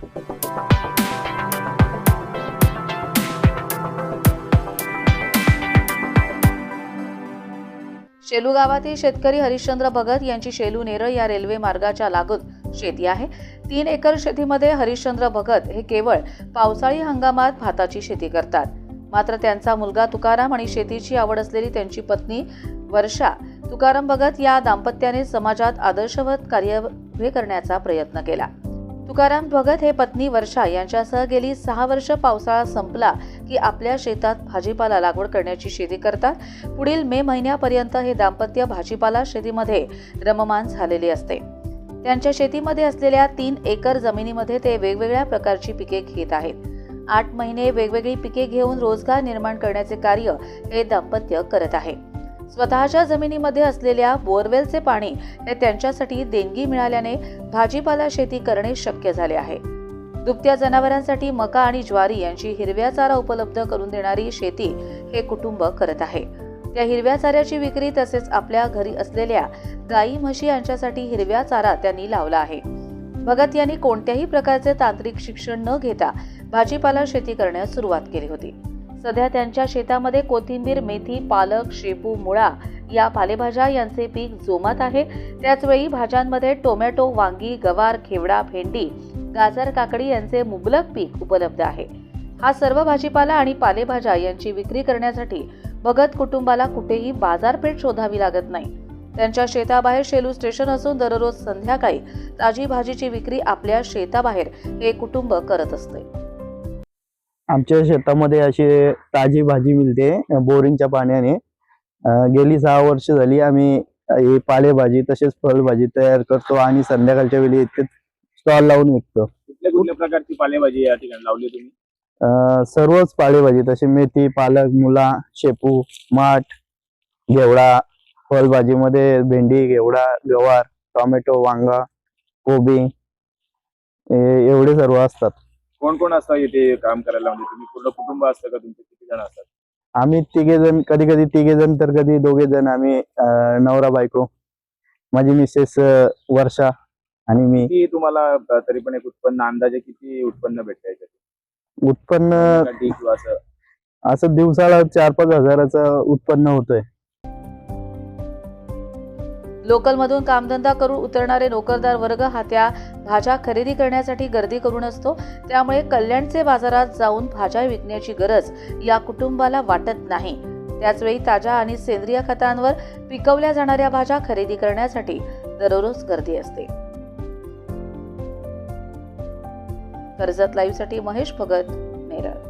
शेलू गावातील शेतकरी हरिश्चंद्र भगत यांची शेलू नेरळ या रेल्वे मार्गाच्या लागून शेती आहे. तीन एकर शेतीमध्ये हरिश्चंद्र भगत हे केवळ पावसाळी हंगामात भाताची शेती करतात. मात्र त्यांचा मुलगा तुकाराम आणि शेतीची आवड असलेली त्यांची पत्नी वर्षा तुकाराम भगत या दाम्पत्याने समाजात आदर्शवत कार्य उभे करण्याचा प्रयत्न केला. तुकाराम भगत हे पत्नी वर्षा यांच्यासह गेली सहा वर्ष पावसाळा संपला की आपल्या शेतात भाजीपाला लागवड करण्याची शेती करतात. पुढील मे महिन्यापर्यंत हे दाम्पत्य भाजीपाला शेतीमध्ये रममान झालेले असते. त्यांच्या शेतीमध्ये असलेल्या तीन एकर जमिनीमध्ये ते वेगवेगळ्या प्रकारची पिके घेत आहेत. आठ महिने वेगवेगळी पिके घेऊन रोजगार निर्माण करण्याचे कार्य हे दाम्पत्य करत आहे. स्वतःच्या जमिनीमध्ये असलेल्या बोरवेलचे पाणी हे त्यांच्यासाठी देणगी मिळाल्याने भाजीपाला शेती करणे शक्य झाले आहे. दुभत्या जनावरांसाठी मका आणि ज्वारी यांची हिरव्या चारा उपलब्ध करून देणारी शेती हे कुटुंब करत आहे. त्या हिरव्या चाऱ्याची विक्री तसेच आपल्या घरी असलेल्या गाई म्हशी यांच्यासाठी हिरव्या चारा त्यांनी लावला आहे. भगत यांनी कोणत्याही प्रकारचे तांत्रिक शिक्षण न घेता भाजीपाला शेती करण्यास सुरुवात केली होती. सध्या त्यांच्या शेतामध्ये कोथिंबीर मेथी पालक शेपू मुळा या पालेभाज्या यांचे पीक जोमात आहे. त्याचवेळी भाज्यांमध्ये टोमॅटो वांगी गवार खेवडा भेंडी गाजर काकडी यांचे मुबलक पीक उपलब्ध आहे. हा सर्व भाजीपाला आणि पालेभाज्या यांची विक्री करण्यासाठी भगत कुटुंबाला कुठेही बाजारपेठ शोधावी लागत नाही. त्यांच्या शेताबाहेर शेलू स्टेशन असून दररोज संध्याकाळी ताजी भाजीची विक्री आपल्या शेताबाहेर हे कुटुंब करत असते. आमच्या शेतामध्ये अशी ताजी भाजी मिळते बोरिंगच्या पाण्याने. गेली सहा वर्ष झाली आम्ही ही पालेभाजी तसेच फळभाजी तयार करतो आणि संध्याकाळच्या वेळी इथे स्टॉल लावून विकतो. कुठल्या कुठल्या प्रकारची पालेभाजी या ठिकाणी लावली तुम्ही? सर्वच पालेभाजी तसे मेथी पालक मुला शेपू माठ घेवडा फळभाजीमध्ये भेंडी घेवडा गवार टोमॅटो वांगा कोबी एवढे सर्व असतात. कोण कोण असतं इथे काम करायला? म्हणजे तुम्ही पूर्ण कुटुंब असतं का तुमचे? किती जण असतात? आम्ही तिघे जण कधी कधी तिघे जण तर कधी दोघे जण. आम्ही अं, नवरा बायको. माझी मिसेस अं, वर्षा आणि मी. किती तुम्हाला अ, तरी पण एक उत्पन्न अंदाजे किती उत्पन्न भेटतं उत्पन्नसाठी किंवा असं? असं दिवसाला चार पाच हजाराचं उत्पन्न होतंय. लोकलमधून कामधंदा करून उतरणारे नोकरदार वर्ग हा त्या भाज्या खरेदी करण्यासाठी गर्दी करून असतो. त्यामुळे कल्याणचे बाजारात जाऊन भाज्या विकण्याची गरज या कुटुंबाला वाटत नाही. त्याचवेळी ताज्या आणि सेंद्रिय खतांवर पिकवल्या जाणाऱ्या भाज्या खरेदी करण्यासाठी दररोज गर्दी असते. कर्जत लाईव्हसाठी महेश भगत नेरळ